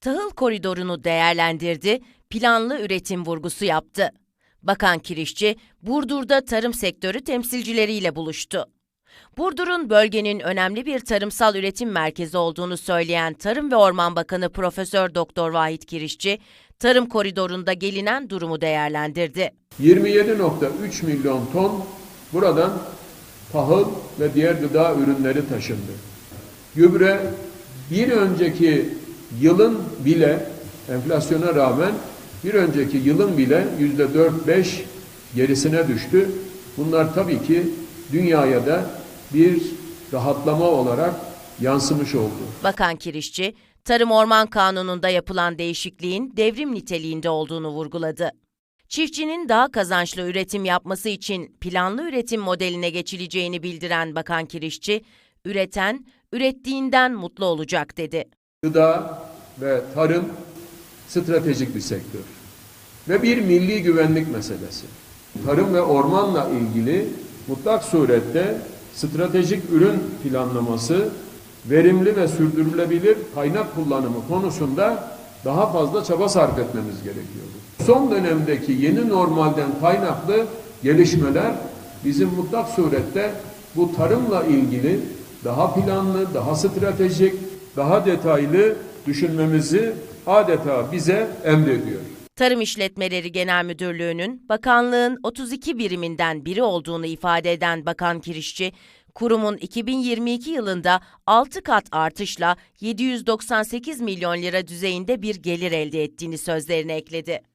tahıl koridorunu değerlendirdi, planlı üretim vurgusu yaptı. Bakan Kirişçi, Burdur'da tarım sektörü temsilcileriyle buluştu. Burdur'un bölgenin önemli bir tarımsal üretim merkezi olduğunu söyleyen Tarım ve Orman Bakanı Profesör Doktor Vahit Kirişçi, tarım koridorunda gelinen durumu değerlendirdi. 27.3 milyon ton buradan tahıl ve diğer gıda ürünleri taşındı. Gübre bir önceki yılın bile enflasyona rağmen bir önceki yılın bile yüzde 4-5 gerisine düştü. Bunlar tabii ki dünyaya da bir rahatlama olarak yansımış oldu. Bakan Kirişçi, Tarım Orman Kanunu'nda yapılan değişikliğin devrim niteliğinde olduğunu vurguladı. Çiftçinin daha kazançlı üretim yapması için planlı üretim modeline geçileceğini bildiren Bakan Kirişçi, üreten, ürettiğinden mutlu olacak dedi. Gıda ve tarım stratejik bir sektör ve bir milli güvenlik meselesi. Tarım ve ormanla ilgili mutlak surette stratejik ürün planlaması, verimli ve sürdürülebilir kaynak kullanımı konusunda daha fazla çaba sarf etmemiz gerekiyordu. Son dönemdeki yeni normalden kaynaklı gelişmeler bizim mutlak surette bu tarımla ilgili daha planlı, daha stratejik, daha detaylı düşünmemizi adeta bize emrediyor. Tarım İşletmeleri Genel Müdürlüğü'nün bakanlığın 32 biriminden biri olduğunu ifade eden Bakan Kirişçi, kurumun 2022 yılında 6 kat artışla 798 milyon lira düzeyinde bir gelir elde ettiğini sözlerine ekledi.